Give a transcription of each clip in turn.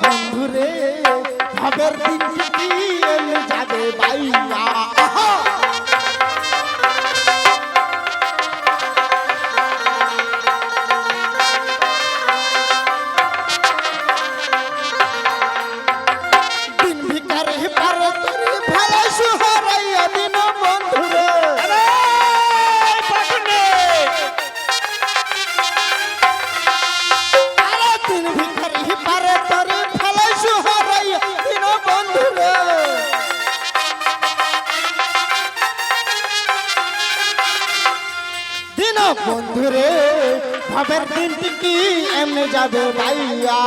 বন্ধুরে ভাবের দিন যাবে বাইয়া দিন বন্ধুরে ভাবের দিনটি কি এমনি যাবে ভাইয়া।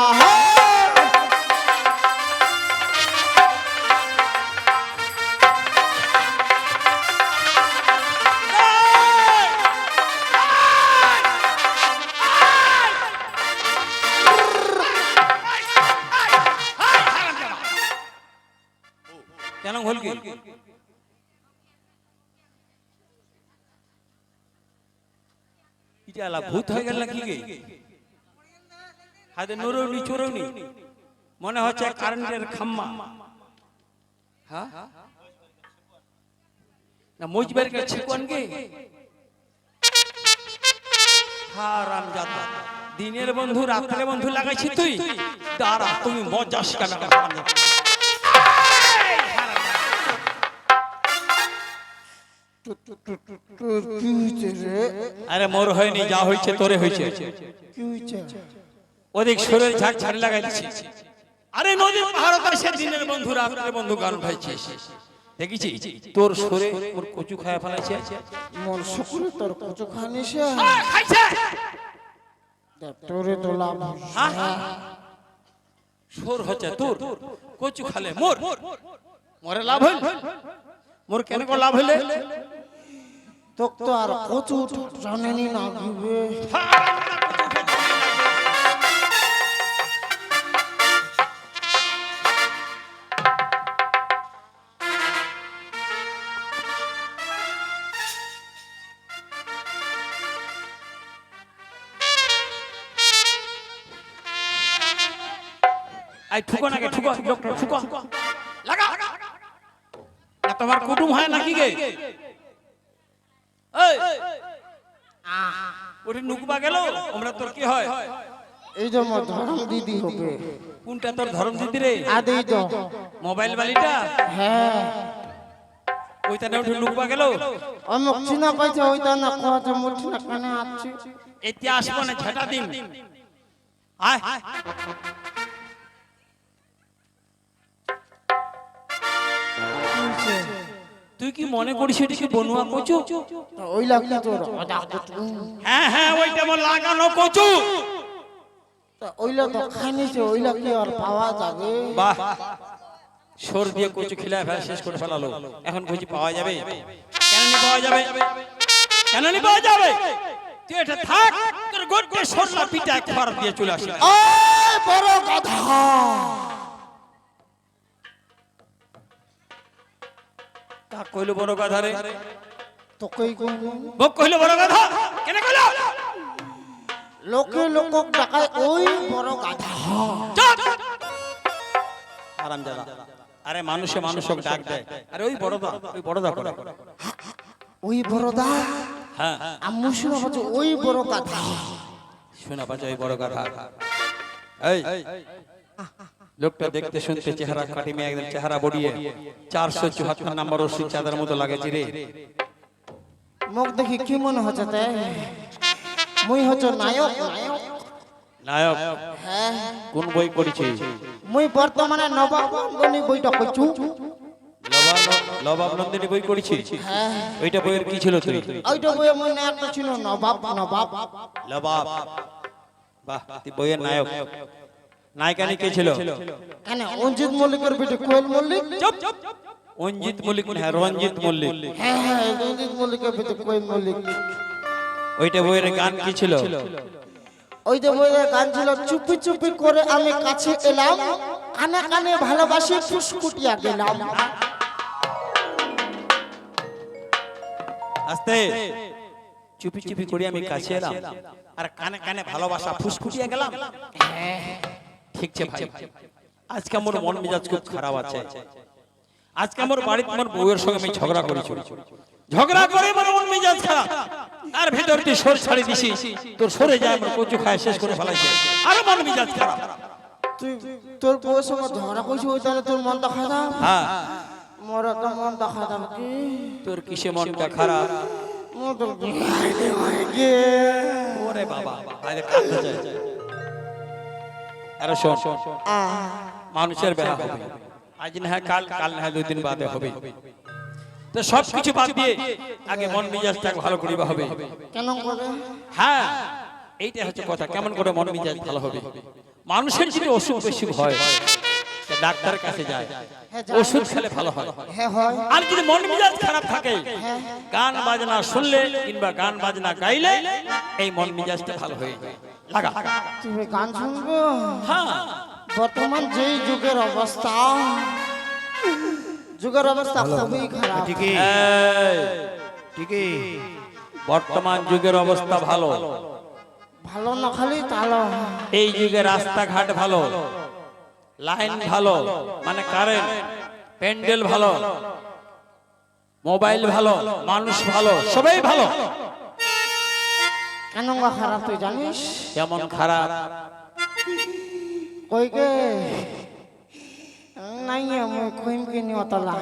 আলা ভূত হয়ে গেল নাকি গে হাতে নরৌনি চোরৌনি মনে হচ্ছে কারেন্টের খাম্মা হ্যাঁ না মজবের কাছে কোন গে হারাম জাতা দিনের বন্ধু রাত্রে বন্ধু লাগাইছি তুই দাঁড়া তুমি মজাস কেন আরে মোর হয়নি যা হয়েছে তোরে হয়েছে ওদিক শরীর ঝাড় আরে সে দিনের বন্ধু রাত্রে বন্ধু গান ভাইছে দেখিছি? তোর সরে ওর কচু খায়া ফেলাইছে। মন শুকুরে তোর কচু খানি সে খাইছে। তোরে দোলাম হ্যাঁ? সর হচ্ছে তোর। কচু খালে মোর। মরে লাভ হইল? মোর কেন লাভ হইলে? তোক তো আর কচু জানেনি না দিবে আই ঠুকো নাকি ঠুকো ডক্টর ঠুকো লাগা না তোমার কুটুম হয় নাকি গে এই ওরে নুকবা গেল আমরা তোর কি হয়? এই যে আমার ধরম দিদি হবে। কোনটা তোর ধর্ম দিদি রে? আদি তো। মোবাইল বালিটা? হ্যাঁ। ওইটা না উঠে লুকবা গেল? অমুক চিনা পাইছে ওইটা না কোয়াছে মুঠি না কানে আছে এতে আসব না ঝাঁটা দিন। আয়। তুই কি মনে করিস এটাকে বনুয়া কচু? ওই লাগছে তোর। হ্যাঁ হ্যাঁ ওইটা আমার লাগানো কচু। তা ওইলা তো খানিছে ওইলা কি আর পাওয়া যাবে? বাহ। সর দিয়ে কচু খিলা ফেলা শেষ করে ফেলালো। এখন কচু পাওয়া যাবে? কেন নি পাওয়া যাবে? কেন নি পাওয়া যাবে? তুই এটা থাক তোর গোটকে সরলা পিটা খাবার দিয়ে চলে আসি বড় কথা। তা কইলো বড় কথা রে। তো কই কই বক কইলো বড় কথা কেন কইলো? লোকে লোকক ডাকায় ওই বড় গাধা। আরাম জানা আরে মানুষে মানুষক ডাক দেয়। আরে ওই বড়দা ওই বড়দা করে। ওই বড়দা? হ্যাঁ। আম্মু শুনে বলছে ওই বড় গাধা। শোনা পাচ্ছে ওই বড় কথা এই। লোকটা দেখতে শুনতে চেহারা কাটি মেয়ে একদম চেহারা বড়িয়ে চারশো চুয়াত্তর নাম্বার ওষুধ চাঁদার মতো লাগেছে রে। মুখ দেখি কি মনে হচ্ছে তে? মুই হচ্ছে নায়ক। নায়ক। নায়ক হ্যাঁ। কোন বই মুই বর্তমানে নবাব বইটা কইছু লবাব নন্দিনী বই করেছিস হ্যাঁ। ওইটা বইয়ের কি ছিল তুই ওইটা বইয়ে মনে একটা ছিল নবাব নবাব। লবাব বাহ তুই বইয়ের নায়ক। নায়িকানি কে ছিল? কেন অঞ্জিত মল্লিকের বেটে কোয়েল মল্লিক? চুপ অঞ্জিত মল্লিক না হ্যাঁ রঞ্জিত মল্লিক। হ্যাঁ হ্যাঁ অঞ্জিত মল্লিকের বেটে কোয়েল মল্লিক। ওইটা বইয়ের গান কি ছিল? ওই যে বইয়ে গান ছিল চুপি চুপি করে আমি কাছে এলাম কানে কানে ভালোবাসি ফুসকুটিয়া গেলাম আস্তে। চুপি চুপি করে আমি কাছে এলাম আর কানে কানে ভালোবাসা ফুসকুটিয়া গেলাম। ঠিক আছে ভাই। আজকে আমার মন মেজাজ খুব খারাপ আছে। আজকে আমার বাড়িতে আমার বউয়ের সঙ্গে আমি ঝগড়া করেছি। ঝগড়া করে আমার মন মেজাজ খারাপ। আর ভেতর তুই সর ছাড়ি দিছি। তোর সরে যায় আমার কচু খায় শেষ করে ফেলাইছে। আর মন মেজাজ খারাপ। তুই তোর বউয়ের সঙ্গে ঝগড়া করছিস ওই তাহলে তোর মনটা খারাপ? হ্যাঁ। মোর তো মনটা খারাপ কি? তোর কিসে মনটা খারাপ? মোর তো ওরে বাবা আরে কাঁদতে চাই আরে শোন মানুষের বেলা হবে। আজ না হয় কাল কাল না হয় দুই দিন বাদে হবে। তো সব কিছু বাদ দিয়ে আগে মন মেজাজটা ভালো করিবা হবে। কেন করে? হ্যাঁ এইটা হচ্ছে কথা। কেমন করে মন মেজাজ ভালো হবে? মানুষের যদি অসুখ বেশি হয় সে ডাক্তারের কাছে যায়। হ্যাঁ, ওষুধ খেলে ভালো হয়। হ্যাঁ আর যদি মন মেজাজ খারাপ থাকে গান বাজনা শুনলে কিংবা গান বাজনা গাইলে এই মন মেজাজটা ভালো হয়ে যায়। লাগা তুমি গান শুনব? হ্যাঁ। বর্তমান যেই যুগের অবস্থা যুগের অবস্থা খুবই খারাপ। এই, ঠিকই। বর্তমান যুগের অবস্থা ভালো। ভালো না খালি তালো। এই যুগে রাস্তাঘাট ভালো। লাইন ভালো মানে কারেন্ট প্যান্ডেল ভালো মোবাইল ভালো মানুষ ভালো সবাই ভালো। কেন খারাপ তুই জানিস? যেমন খারাপ? কই গে নাই আমি কইম কে নি অতলা।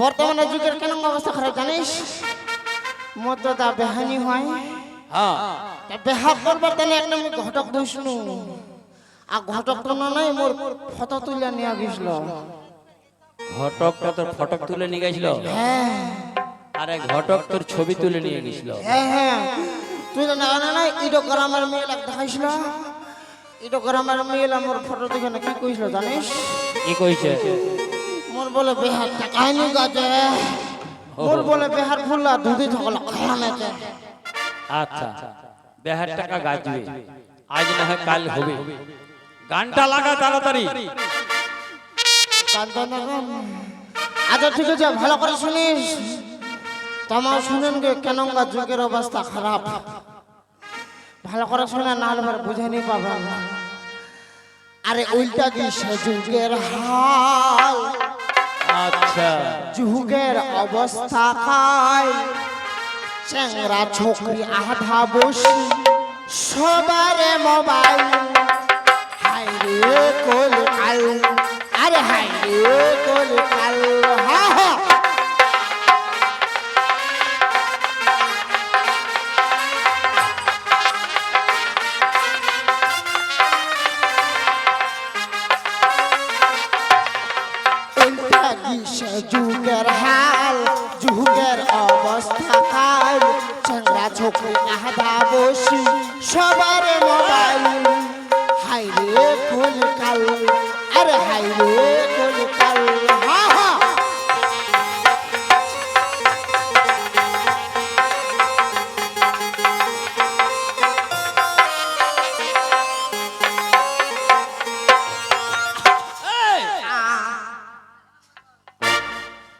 বর্তমানে যুগের কেন অবস্থা খারাপ জানিস? মোর তো দা বেহানি হয়। হ্যাঁ। বেহা করবার তাহলে একটা আমি ঘটক দইছনু আর ঘটক তো না নাই মোর ফটো তুলে নিয়ে গেছিল। তোর ফটক তুলে নিয়ে গেছিল? হ্যাঁ। আরে ঘটক তোর ছবি তুলে নিয়ে গেছিল। হ্যাঁ হ্যাঁ। তুই তো না না না ইডো গ্রামের মেয়ে লাগ দেখাইছিল। ইডো গ্রামের মেয়ে আমার ফটো দেখে না কি কইছিল জানিস? কি কইছে? মোর বলে বিহার মোর বলে বিহার ফুল্লা দুধি আচ্ছা। বেহার টাকা গাজবে। আজ না হয় কাল হবে। গানটা লাগা তাড়াতাড়ি। আচ্ছা ঠিক আছে ভালো করে শুনিস। তোমার শুনেন গে কেন যুগের অবস্থা খারাপ। ভালো করে শুনে না হলে পরে বুঝে নি। পাবেন আরে উল্টা গিয়েছে যুগের হাল। আচ্ছা। যুগের অবস্থা খাই চ্যাংরা ছোকরি আধা বসি সবারে মোবাইল। হাই রে কোল কাল আরে হাই রে কোল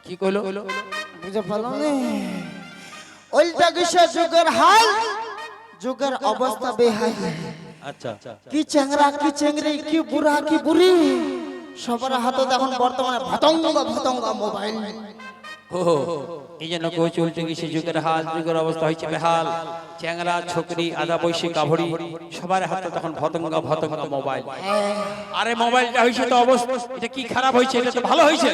কি কইলো? বুঝে নি? উল্টা গিসে যুগের হাল? যুগের অবস্থা বেহাই আচ্ছা কি চেংরা কি চেংড়ি কি বুড়া কি বুড়ি? সবার হাতে এখন বর্তমানে ভতঙ্গ ভতঙ্গ মোবাইল। হো হো। এই জন্য কই চলছে কি সে যুগের হাল? যুগের অবস্থা হয়েছে বেহাল। চ্যাংরা ছোকরি আদা বৈশি কাভড়ি সবার হাতে তখন ভতঙ্গা ভতঙ্গা মোবাইল। আরে মোবাইলটা হয়েছে তো অবস্থা। এটা কি খারাপ হয়েছে এটা তো ভালো হয়েছে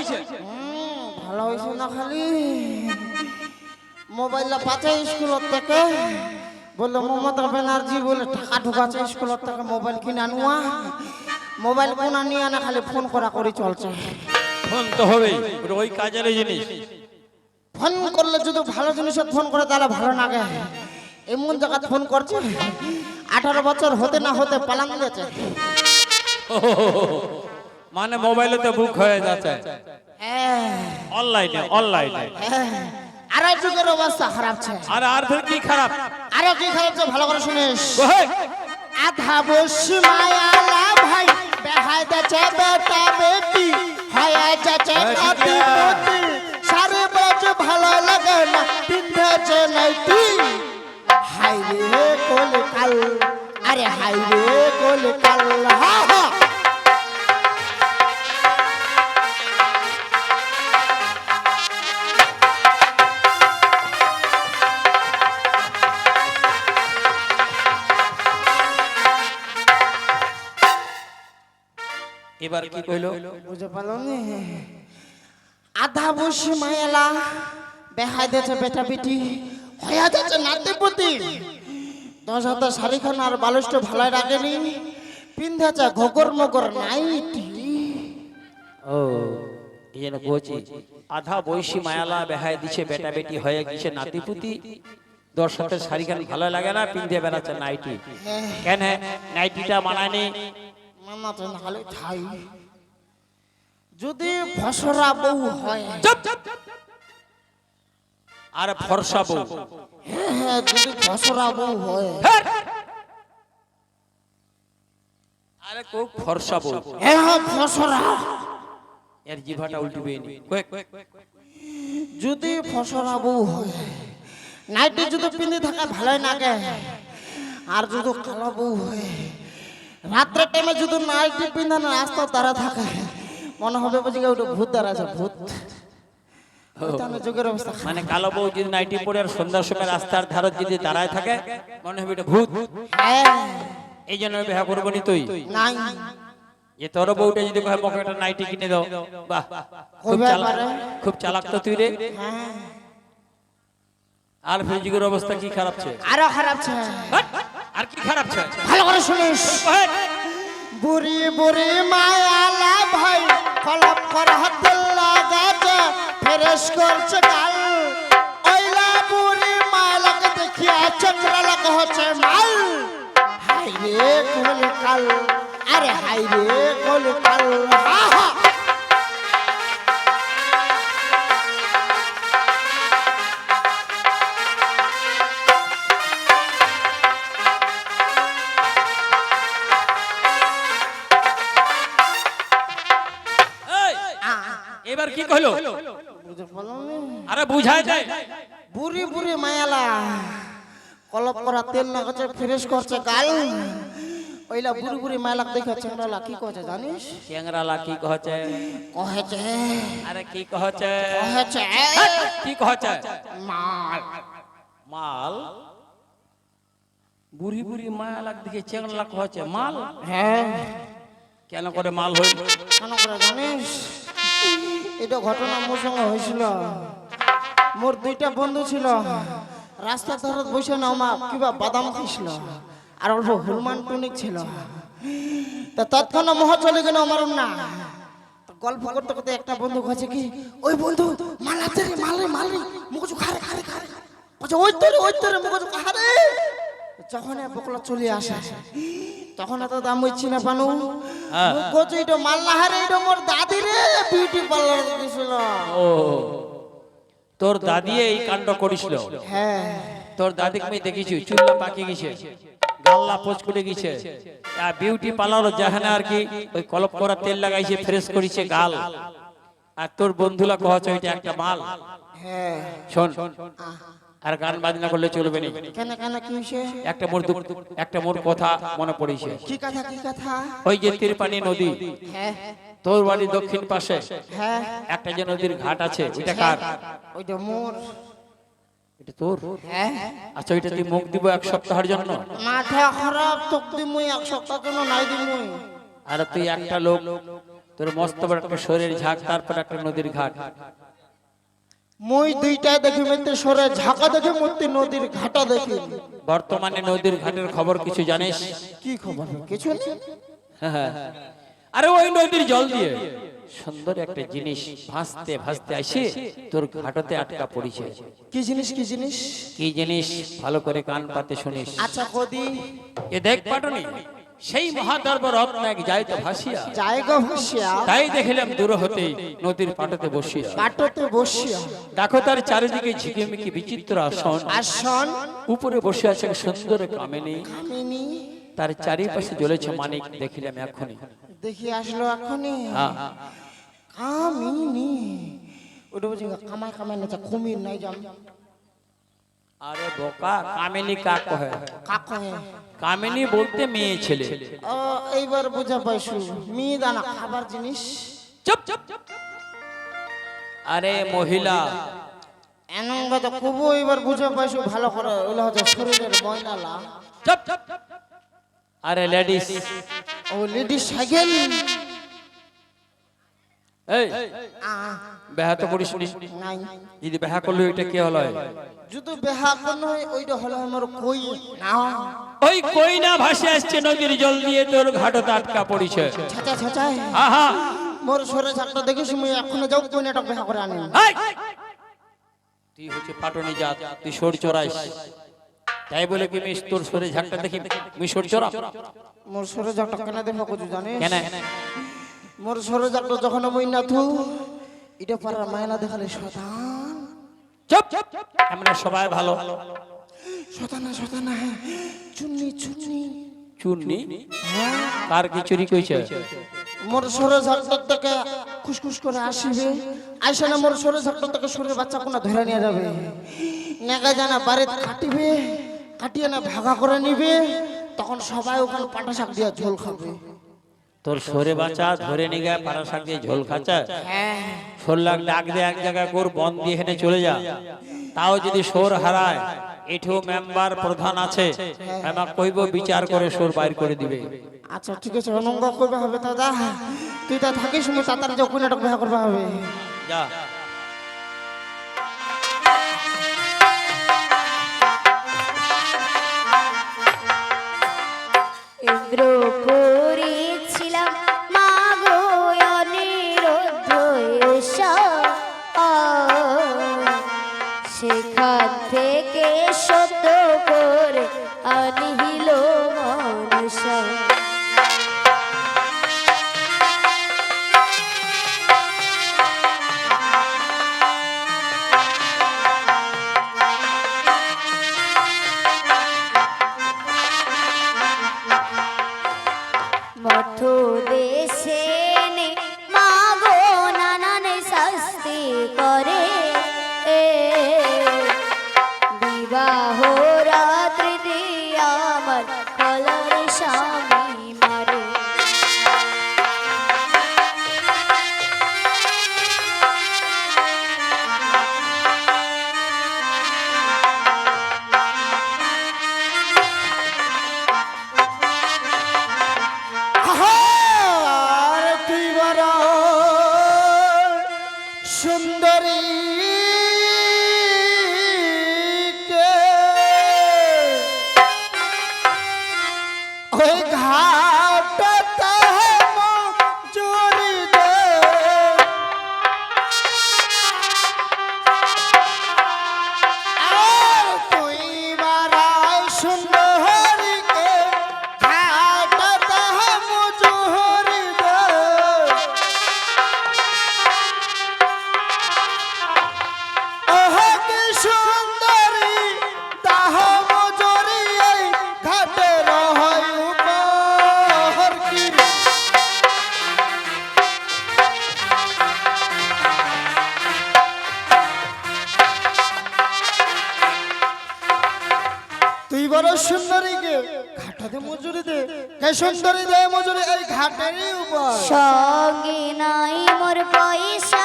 ভালো হয়েছে না খালি মোবাইলটা পাচ্ছে স্কুলের থেকে। বলল মমতা ব্যানার্জি বলে টাকা ঢুকাচ্ছে স্কুলের থেকে মোবাইল কিনে আনুয়া। মোবাইল কোনা নিয়ে আনা খালি ফোন করা করে চলছে। ফোন তো হবে ওই কাজের জিনিস। ফোন করলে যদি ভালো জিনিসের ফোন করে তাহলে ভালো লাগে। এমন জায়গা ফোন করছে আঠারো বছর হতে না হতে পালান দিয়েছে মানে মোবাইলে তো বুক হয়ে যাচ্ছে। অনলাইনে অনলাইনে। হ্যাঁ আরও যুগের অবস্থা খারাপ আছে আর আর ফের কি খারাপ? আরও কি খারাপ আছে ভালো করে শুনিস। আধা বসি মায়ালা ভাই বেহাই দেছে বেটা বেটি হয়ে যাচ্ছে নাতি পুতি সারে বাজে ভালো লাগে না পিন্ধেছে নাইটি। হাই রে কোল কাল আরে হাই রে কোল কাল হা হা। এবার কি কইলো? বুঝে পারল নি? আধা বসি মায়ালা বেহাই দিয়েছে বেটা বেটি হয়ে যাচ্ছে নাতি পুতি দশ হাজার শাড়িখান আর বালুষ্ট ভালো রাখেনি। পিন্ধেছে ঘগর মগর নাইটি। ও জন্য বলছি আধা বয়সী মায়ালা বেহায় দিছে বেটা বেটি হয়ে গেছে নাতিপুতি। দশ হাতের শাড়িখান ভালো লাগে না পিন্ধে বেড়াচ্ছে নাইটি। কেন নাইটিটা মানায়নি। ঠাই। যদি ফসরা বউ হয়। আর ফর্সা বউ। হ্যাঁ হ্যাঁ যদি ফসরা বউ হয়! আরে কো ফর্সা বউ। হ্যাঁ হ্যাঁ ফসরা। এর জিভাটা উল্টিবে নি। কয়েক যদি ফসরা বউ হয়। নাইটি যদি পিন্ধে থাকে ভালোই লাগে আর যদি কালো বউ হয়। রাত্রের টাইমে যদি নাইটি পিন্ধে না রাস্তা তারা থাকে। মনে হবে বুঝি ওটা ভূত দ্বারা আছে ভূত। যুগের অবস্থা। মানে কালো বউ যদি নাইটি পরে আর সন্ধ্যার সময় রাস্তার ধারে যদি দাঁড়ায় থাকে মনে হবে এটা ভূত। এই জন্য বিবাহ করব নি তুই। নাই। যে তোর বউটা যদি কয় মোকে একটা নাইটি কিনে দাও। বাহ খুব চালাক খুব চালাক তো তুই রে। হ্যাঁ। আর ফিজিকের অবস্থা কি খারাপ ছে? আরও খারাপ ছে! আর কি খারাপ ছে ভালো করে শুনিস! বুড়ি বুড়ি মায়ালা ভাই কলপ কর হাতে লাগাতে ফেরেশ করছে গাল ওইলা বুড়ি মায়ালাকে দেখিয়া চক্র লাগা হচ্ছে মাল। হাই রে কল কাল আরে হাই রে কল কাল। আহা! এই, কি কইলো? আরে বুঝায় যায়। বুড়ি বুড়ি মায়ালা। কলপ করা তেল না লাগাচ্ছে ফ্রেশ করছে গাল। ওইলা বুড়ি বুড়ি মায়ালাক দেখে চেংড়ালা কি কছে জানিস? চেংরালা কি কহছে কহেছে আরে কি কহছে কহেছে কি কহছে মাল। মাল? বুড়ি বুড়ি মায়া লাগ দেখে চেংলা কহছে মাল? হ্যাঁ। কেন করে মাল হইল? কেন করে জানিস? এটা ঘটনা মোর সঙ্গে হয়েছিল। মোর দুইটা বন্ধু ছিল। রাস্তার ধারে বসে না, মা কিবা বাদাম খাইছিল। আর অল্প হনুমান টনিক ছিল। তা তৎক্ষণ মহা চলে গেল আমার না। গল্প করতে করতে একটা বন্ধু কাছে কি, ওই বন্ধু মালাতে রে, মালে মালে মুখজু খারে খারে খারে ওই তোরে ওই তোরে মুখজু খারে যখন বকলা চলে আসে তখন এত দাম হইছি না পানু হ্যাঁ। মুখজু এটা এটা মোর দাদি রে বিউটি পার্লার গেছিল ও। তোর দাদি এই কাণ্ড করিছিল। হ্যাঁ। তোর দাদিকে আমি দেখেছি? চুল্লা পাকি গেছে। গাল্লা পোচ করে গেছে আর বিউটি পার্লার যেখানে আর কি ওই কলপ করা তেল লাগাইছে ফ্রেশ করিছে গাল। আর তোর বন্ধুলা কহছে ওইটা একটা মাল। হ্যাঁ। শোন। আর গান বাজনা করলে চলবে না। কেন কেন কি হইছে একটা মোর একটা মোর কথা মনে পড়েছে। কি কথা কি কথা? ওই যে তিরপানি নদী হ্যাঁ। তোর বাড়ি দক্ষিণ পাশে হ্যাঁ। একটা যে নদীর ঘাট আছে ওইটা কার? ওইটা মোর। এটা তোর? হ্যাঁ। আচ্ছা ওইটা তুই মুখ দিব এক সপ্তাহের জন্য? মাথা খারাপ তোক দিমুই এক সপ্তাহ জন্য নাই দিমুই। আর তুই একটা লোক তোর মস্ত বড় একটা শরীর ঝাঁক তারপর একটা নদীর ঘাট। মুই দুইটা দেখি মেতে সরে ঝাঁকা দেখি মূর্তি নদীর ঘাটা দেখি। বর্তমানে নদীর ঘাটের খবর কিছু জানিস? কি খবর? কিছু আরে ওই নদীর জল দিয়ে। সুন্দর একটা জিনিস ভাসতে ভাসতে আসে তোর ঘাটতে আটকা পড়েছে কি জিনিস কি জিনিস? কি জিনিস? ভালো করে কান পাতে শুনিস। আচ্ছা কদি। এ দেখ পাটনি। সেই মহাদর্ব রত্ন এক যাই তো ভাসিয়া। জায়গা ভাসিয়া। তাই দেখিলাম দূর হতে নদীর পাটতে বসিয়া। কাটতে বসিয়া। দেখো তার চারিদিকে ঝিকিমিকি বিচিত্র আসন। আসন। উপরে বসে আছে এক সুন্দর কামিনী। কামিনী। তার চারিপাশে জ্বলেছে মানিক দেখিলাম এখনই। দেখি আসলো এখনই। হ্যাঁ। কামিনী। ওটা বুঝি কামাই কামাই না কুমির নাই জান? আরে বোকা কামিনী কাক কহে? কাকে কামিনী বলতে মেয়ে ছেলে। ও এইবার বুঝা পাইছু মেয়ে দানা খাবার জিনিস। চুপ চুপ আরে মহিলা। এমন কথা খুবই এইবার বুঝা পাইছু ভালো করে ওলা হচ্ছে শরীরের বয়নালা চুপ আরে লেডিস। ও লেডিস সাইকেল। এই বেহা তো করিস নাই। যদি বেহা করলে ওইটা কি হলো? যদি বেহা হয় ওইটা হলো আমার কই না। ওই কই না ভাসে আসছে নদীর জল দিয়ে তোর ঘাটত আটকা পড়িছে। ছাচা ছাচাই। আহা। মোর সরে চাকটা দেখিস মুই এখনও যাও কই নাটক বেহা করে আনি। এই! তুই হচ্ছে পাটনি জাত তুই সর চড়াইস। তাই বলে কি মিস তোর সরে ঝাঁকটা দেখি? মুই সর চড়া? মোর সরে চাকটা কেন দেখা জানিস? কেন? মোর সরে চাকটা যখন মুই না থু এটা পারা মায়না দেখালে শতান চুপ আমরা সবাই ভালো। শতানা শতানা চুন্নি চুন্নি। চুননি? হ্যাঁ। কার কি চুরি কইছে? মোর সরে ঝাকটার থেকে খুশখুশ করে আসিবে। আইসা না মোর সরে ঝাকটার থেকে সরে বাচ্চা কোনা ধরে নিয়ে যাবে। নেগা জানা বাড়িতে কাটিবে কাটিয়ে না ভাগা করে নিবে তখন সবাই ওখানে পাটা শাক দিয়ে ঝোল খাবে। তোর সরে বাঁচা ধরে নিয়ে গিয়ে পাড়া শাক দিয়ে ঝোল খাঁচা সোর লাখ ডাক দিয়ে এক জায়গায় কর বন দিয়ে হেঁটে চলে যা। তাও যদি সোর হারায় এঠেও মেম্বার প্রধান আছে। আমার কইব বিচার করে সোর বাইর করে দিবে। আচ্ছা ঠিক আছে অনঙ্গ করবে হবে দাদা। তুই তা থাকিস তাড়াতাড়ি যখন নাটক করবে হবে। যা। সুন্দরী ঘাটাতে মজুরি দে কে সুন্দরী দেয় মজুরি, এই ঘাটারই উপর। সঙ্গে নাই মোর পয়সা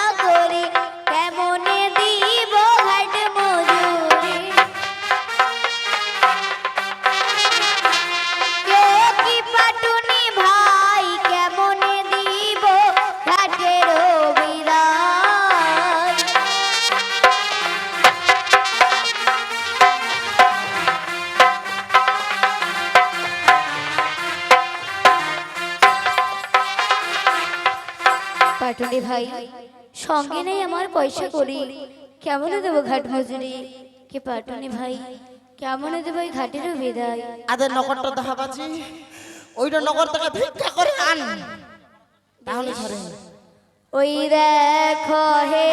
পাটুনি ভাই সঙ্গে নেই আমার পয়সা করি। কেমন দেবো ঘাট মজুরি? কে পাটুনি ভাই কেমন দেবো ওই ঘাটেরও বিদায়? আদের নগরটা দেখা পাচ্ছি। ওইটা নগর থেকে ভিক্ষা করে আন। তাহলে ধরে ওই দেখো হে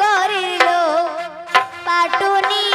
গরির লোক পাটুনি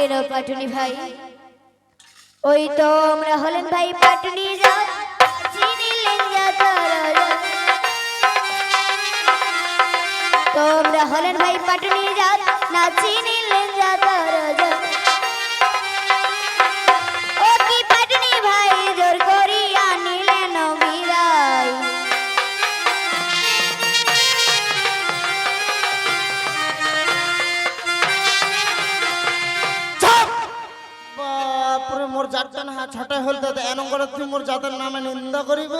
এলো পাটুনি ভাই ওই তো আমরা হলেন ভাই পাটুনি। তোমরা হলেন ভাই পাটুনি যাও না চিনিলেন মোর জাতটা না ছোট হলতে এন করে তুই মোর জাতের নামে নিন্দা করিব?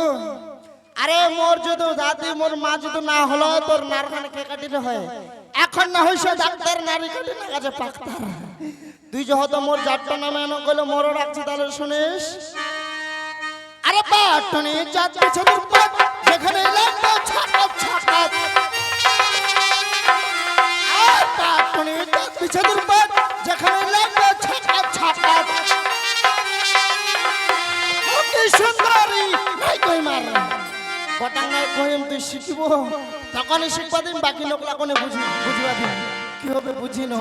আরে মোর যদি দাদি মোর মা যদি না হলো, তোর নারখানে কে হয়? এখন না হইছে ডাক্তার, নারী না কাছে পাক্তার। তুই মোর জাতটা নামে তাহলে শুনিস? আরে পাটনি জাত পাট যেখানে লাগবে পাটনি জাত পাট যেখানে লাগবে কটাঙ্গায় কইম তুই শিখিব? তখনই শিখবা দিন, বাকি লোক লাগনে বুঝি বুঝিবা দিন। কি হবে বুঝি ন?